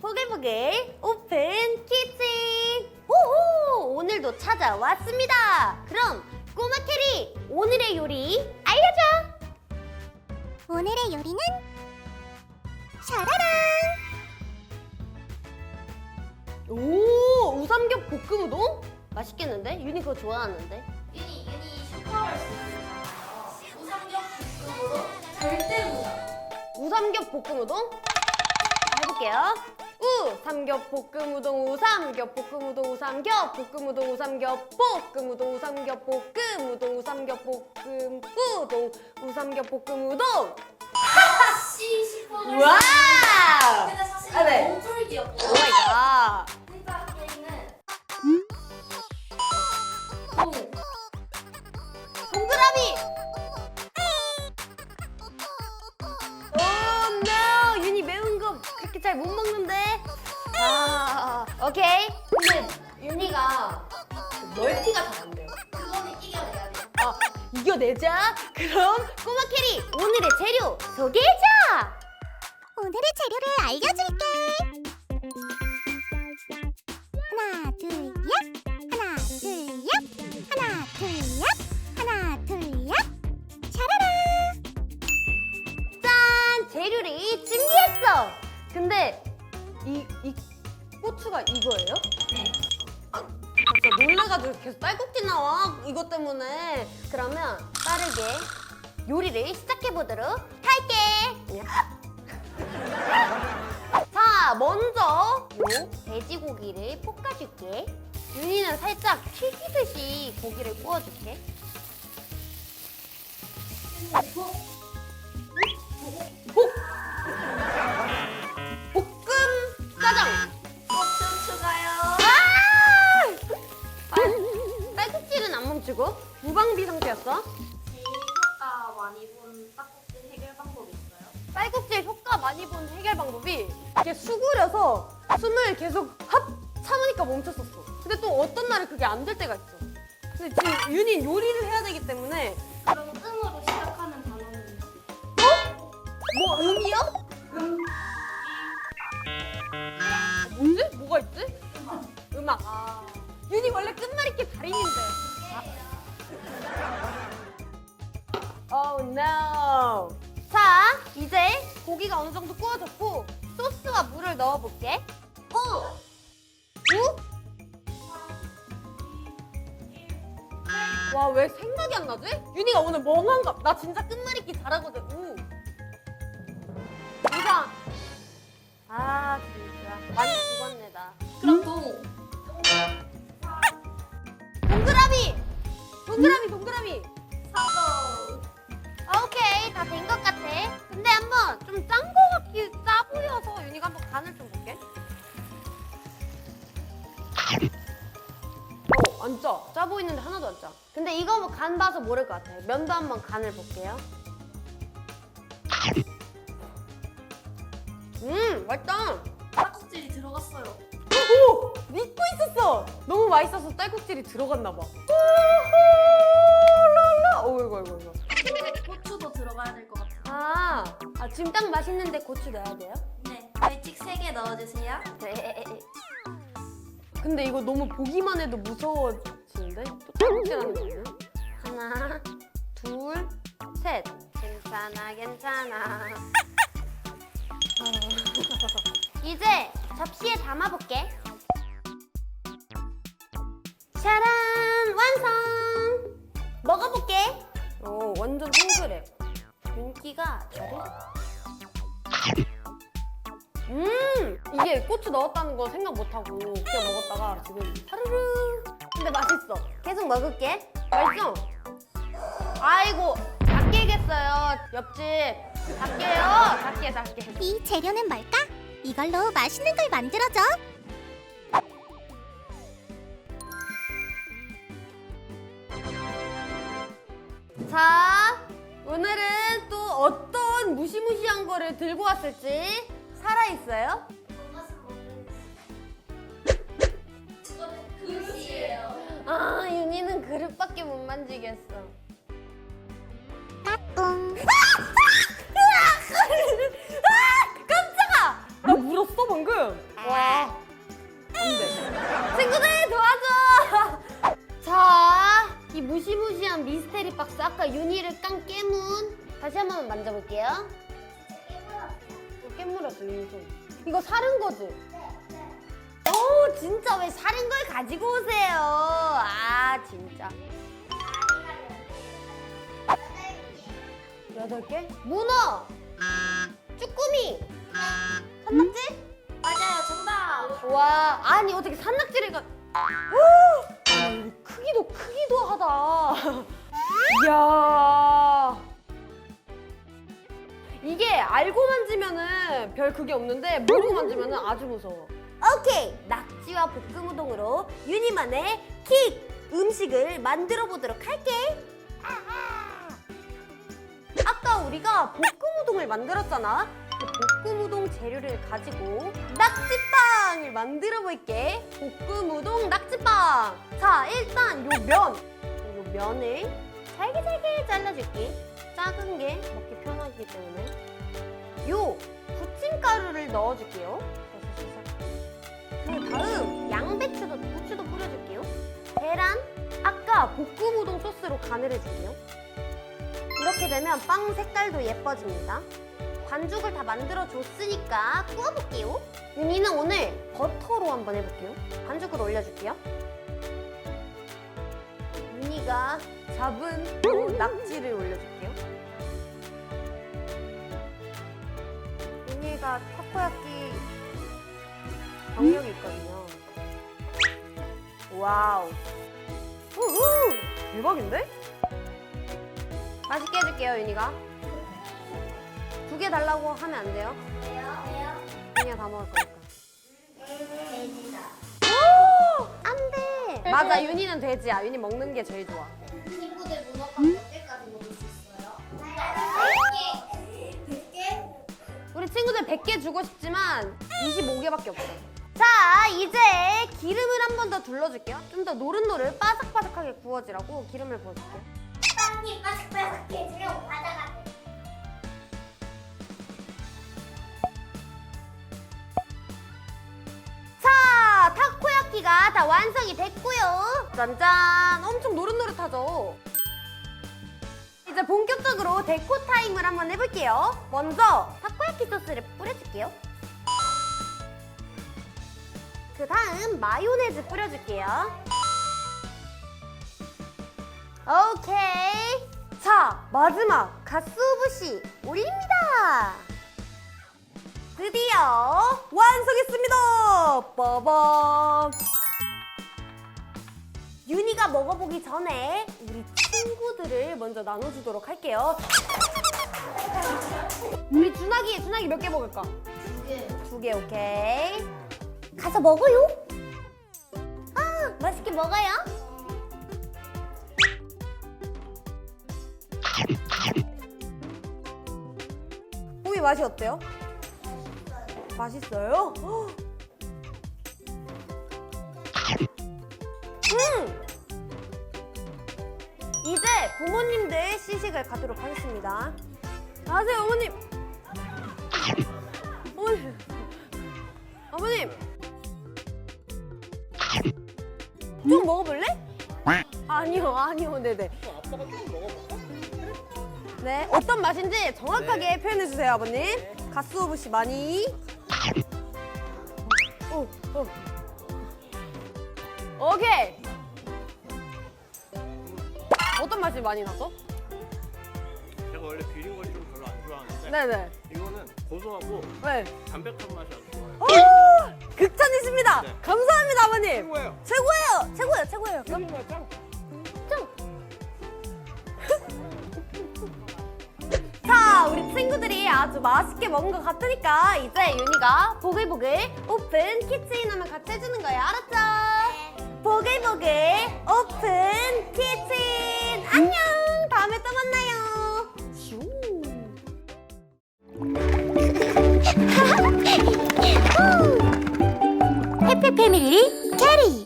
보글보글 오픈 키친! 호호! 오늘도 찾아왔습니다! 그럼 꼬마 캐리 오늘의 요리 알려줘! 오늘의 요리는 샤라랑 오! 우삼겹 볶음 우동? 맛있겠는데? 윤이 그거 좋아하는데? 윤희 윤희 슈퍼걸스 있잖아요. 우삼겹 볶음으로 절대 못. 우삼겹 볶음 우동? 해볼게요. 우 삼겹 볶음 우동 우 삼겹 볶음 우동 우 삼겹 볶음 우동 우 삼겹 볶음 우동 우 삼겹 볶음 우동 우 삼겹 볶음 우동 우 삼겹 볶음 우동 씨 슈퍼걸스. 와우 근데 사실 아, 네. 너무 쫄기였고. 오마이갓 동 동그라미 오 no 윤이 매운 거 그렇게 잘 못 먹는데 아 오케이. 근데 윤이가 멀티가 잘 안 돼요. 그거는 이겨내야 돼. 아, 이겨내자. 그럼 꼬마 캐리 오늘의 재료 소개해줘. 오늘의 재료를 알려줄게. 하나 둘 얍. 하나 둘 얍. 하나 둘 얍. 하나 둘 얍. 샤라랑 짠, 재료를 준비했어. 근데 고추가 이거예요? 네. 진짜 놀래가지고 계속 딸꾹질 나와 이것 때문에. 그러면 빠르게 요리를 시작해 보도록 할게. 자, 먼저 요 돼지고기를 볶아줄게. 윤희는 살짝 튀기듯이 고기를 구워줄게. 볶! 볶 멈추고 무방비 상태였어. 제일 효과 많이 본 떡볶이 해결 방법이 있어요? 딸꾹질 효과 많이 본 해결 방법이 이렇게 수그려서 숨을 계속 합 참으니까 멈췄었어. 근데 또 어떤 날은 그게 안 될 때가 있어. 근데 지금 윤이 요리를 해야 되기 때문에 그럼 음으로 시작하는 단어는 뭐 음이요? 음. 뭔데? 뭐가 있지? 음악. 아. 윤이 원래 끝말 잇기 달인인데. Oh no. 자, 이제 고기가 어느 정도 구워졌고 소스와 물을 넣어볼게. 우! 우? 와, 왜 생각이 안 나지? 윤이가 오늘 멍한가? 나 진짜 끝말잇기 잘하거든. 우. 이상. 아, 진짜. 많이 죽었네, 나. 그럼 동. 된 것 같아. 근데 한번 좀 짠 거 같기, 짜 보여서 윤희가 한번 간을 좀 볼게. 어, 안 짜. 짜 보이는데 하나도 안 짜. 근데 이거 뭐 간 봐서 모를 것 같아. 면도 한번 간을 볼게요. 음, 맛있다. 떡국질이 들어갔어요. 오! 믿고 있었어! 너무 맛있어서 딸꾹질이 들어갔나 봐. 랄라! 오, 이거, 이거, 이 거. 고추도 들어가야 될 것 같아요. 아, 아, 지금 딱 맛있는데 고추 넣어야 돼요? 네. 벌칙 3개 넣어주세요. 네. 근데 이거 너무 보기만 해도 무서워지는데? 또 딸꾹질하는 거네. 하나, 둘, 셋. 괜찮아, 괜찮아. 이제 접시에 담아볼게. 짜란! 완성! 먹어볼게. 오, 완전 동그래. 윤기가 저래. 음! 이게 고추 넣었다는 거 생각 못하고 그냥 먹었다가 지금 사르르. 근데 맛있어. 계속 먹을게. 맛있어? 아이고, 작게 겠어요 옆집. 작게요. 작게, 작게. 이 재료는 뭘까? 이걸로 맛있는 걸 만들어줘 오늘은 또 어떤 무시무시한 거를 들고 왔을지 살아있어요? 맛은 모르겠어요. 그거는 그릇이에요. 아, 윤희는 그릇밖에 못 만지겠어. 다시 한 번 만져볼게요. 이거 깨물었어 손. 이거 사는 거지? 오 진짜 왜 사는 걸 가지고 오세요? 아 진짜. 여덟 개? 문어! 쭈꾸미! 산낙지? 맞아요, 정답. 와 아니 어떻게 산낙지를 가? 아, 이거 크기도 크기도 하다. 이야. 이게 알고 만지면은 별 그게 없는데 모르고 만지면은 아주 무서워. 오케이 낙지와 볶음 우동으로 유니만의 킥 음식을 만들어 보도록 할게. 아까 우리가 볶음 우동을 만들었잖아. 그 볶음 우동 재료를 가지고 낙지빵을 만들어 볼게. 볶음 우동 낙지빵. 자, 일단 요 면. 요 면을 잘게 잘게 잘라줄게. 작은 게 먹기 편하기 때문에. 요 부침가루를 넣어줄게요. 그 다음 양배추도 부추도 뿌려줄게요. 계란. 아까 볶음 우동 소스로 간을 해줄게요. 이렇게 되면 빵 색깔도 예뻐집니다. 반죽을 다 만들어 줬으니까 구워볼게요. 윤희는 오늘 버터로 한번 해볼게요. 반죽을 올려줄게요. 윤희가 잡은 요 낙지를 올려줄게요. 윤희가 타코야끼 경력이 있거든요. 와우. 우후! 대박인데? 맛있게 해줄게요, 윤희가. 두 개 달라고 하면 안 돼요? 윤희가 다 먹을 거니까. 돼지다. 오! 안 돼! 맞아, 윤희는 돼지야. 윤희 먹는 게 제일 좋아. 친구들 100개 주고 싶지만 25개밖에 없어. 자, 이제 기름을 한 번 더 둘러줄게요. 좀 더 노릇노릇 바삭바삭하게 구워지라고 기름을 부어줄게요. 빵이 바삭바삭 해 주려고 바다가 자, 타코야끼가 다 완성이 됐고요. 짠짠, 엄청 노릇노릇하죠? 이제 본격적으로 데코 타임을 한번 해볼게요. 먼저 타코야끼 소스를 뿌려줄게요. 그 다음 마요네즈 뿌려줄게요. 오케이. 자, 마지막 가스오브시 올립니다. 드디어 완성했습니다. 빠밤. 윤희가 먹어보기 전에 우리 친구들을 먼저 나눠주도록 할게요. 우리 준하기, 준하기 몇 개 먹을까? 두 개. 두 개, 오케이. 가서 먹어요. 아, 맛있게 먹어요. 호미 맛이 어때요? 맛있어요? 헉. 음! 이제 부모님들 시식을 가도록 하겠습니다. 안녕하세요, 어머님. 어머님. 어머님. 좀 먹어볼래? 아니요, 아니요, 네네. 아빠가 좀 먹어볼까? 네, 어떤 맛인지 정확하게 표현해주세요, 아버님. 가스오브시 많이. 오, 오. 오케이. 어떤 맛이 많이 나서? 제가 원래 비린 걸 좀 별로 안 좋아하는데 네네. 이거는 고소하고 네. 담백한 맛이 아주 좋아요. 오! 극찬이십니다. 네. 감사합니다, 아버님. 최고예요. 최고예요, 최고예요, 최고예요. 짱인 거야 짱. 자, 우리 친구들이 아주 맛있게 먹은 것 같으니까 이제 윤희가 보글보글 오픈 키친 하면 같이 해주는 거예요. 알았죠? 보글보글 패밀리 캐리